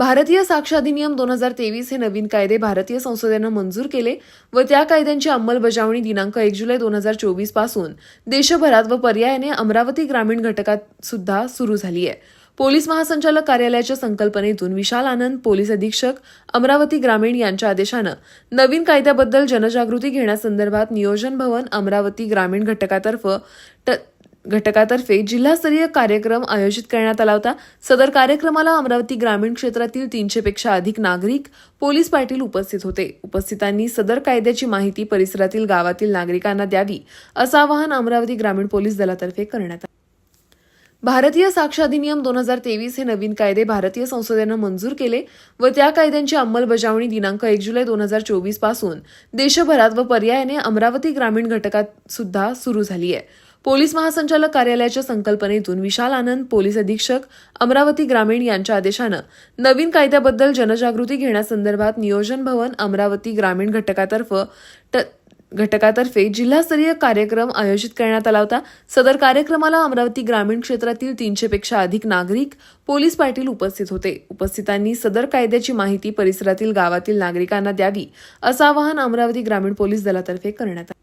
भारतीय साक्ष अधिनियम दोन हजार तेवीस हे नवीन कायदे भारतीय संसदेनं मंजूर केले व त्या कायद्यांची अंमलबजावणी दिनांक एक जुलै दोन हजार चोवीसपासून देशभरात व पर्यायाने अमरावती ग्रामीण घटकात सुद्धा सुरू झाली आहे. पोलीस महासंचालक कार्यालयाच्या संकल्पनेतून विशाल आनंद पोलीस अधीक्षक अमरावती ग्रामीण यांच्या आदेशानं नवीन कायद्याबद्दल जनजागृती घेण्यासंदर्भात नियोजन भवन अमरावती ग्रामीण घटकातर्फ ट- घटकातर्फे जिल्हास्तरीय कार्यक्रम आयोजित करण्यात आला होता. सदर कार्यक्रमाला अमरावती ग्रामीण क्षेत्रातील तीनशे पेक्षा अधिक नागरिक पोलीस पाटील उपस्थित होते. उपस्थितांनी सदर कायद्याची माहिती परिसरातील गावातील नागरिकांना द्यावी असं आवाहन अमरावती ग्रामीण पोलीस दलातर्फे करण्यात आलं. भारतीय साक्ष अधिनियम दोन हजार तेवीस हे नवीन कायदे भारतीय संसदेनं मंजूर केले व त्या कायद्यांची अंमलबजावणी दिनांक एक जुलै दोन हजार चोवीसपासून देशभरात व पर्यायाने अमरावती ग्रामीण घटकात सुद्धा सुरू झाली आहे. पोलीस महासंचालक कार्यालयाच्या संकल्पनेतून विशाल आनंद पोलीस अधीक्षक अमरावती ग्रामीण यांच्या आदेशानं नवीन कायद्याबद्दल जनजागृती घेण्यासंदर्भात नियोजन भवन अमरावती ग्रामीण घटकातर्फ ट- घटकातर्फे जिल्हास्तरीय कार्यक्रम आयोजित करण्यात आला होता. सदर कार्यक्रमाला अमरावती ग्रामीण क्षेत्रातील तीनशे पेक्षा अधिक नागरिक पोलीस पाटील उपस्थित होते. उपस्थितांनी सदर कायद्याची माहिती परिसरातील गावातील नागरिकांना द्यावी असं आवाहन अमरावती ग्रामीण पोलीस दलातर्फे करण्यात आलं.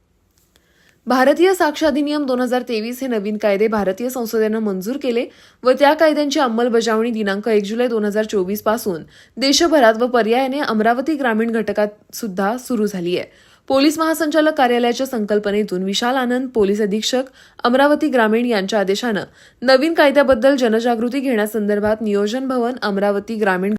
भारतीय साक्ष अधिनियम दोन हजार तेवीस हे नवीन कायदे भारतीय संसदेनं मंजूर केले व त्या कायद्यांची अंमलबजावणी दिनांक एक जुलै दोन हजार चोवीसपासून देशभरात व पर्यायाने अमरावती ग्रामीण घटकात सुद्धा सुरू झाली आहे. पोलीस महासंचालक कार्यालयाच्या संकल्पनेतून विशाल आनंद पोलीस अधीक्षक अमरावती ग्रामीण यांच्या आदेशानं नवीन कायद्याबद्दल जनजागृती घेण्यासंदर्भात नियोजन भवन अमरावती ग्रामीण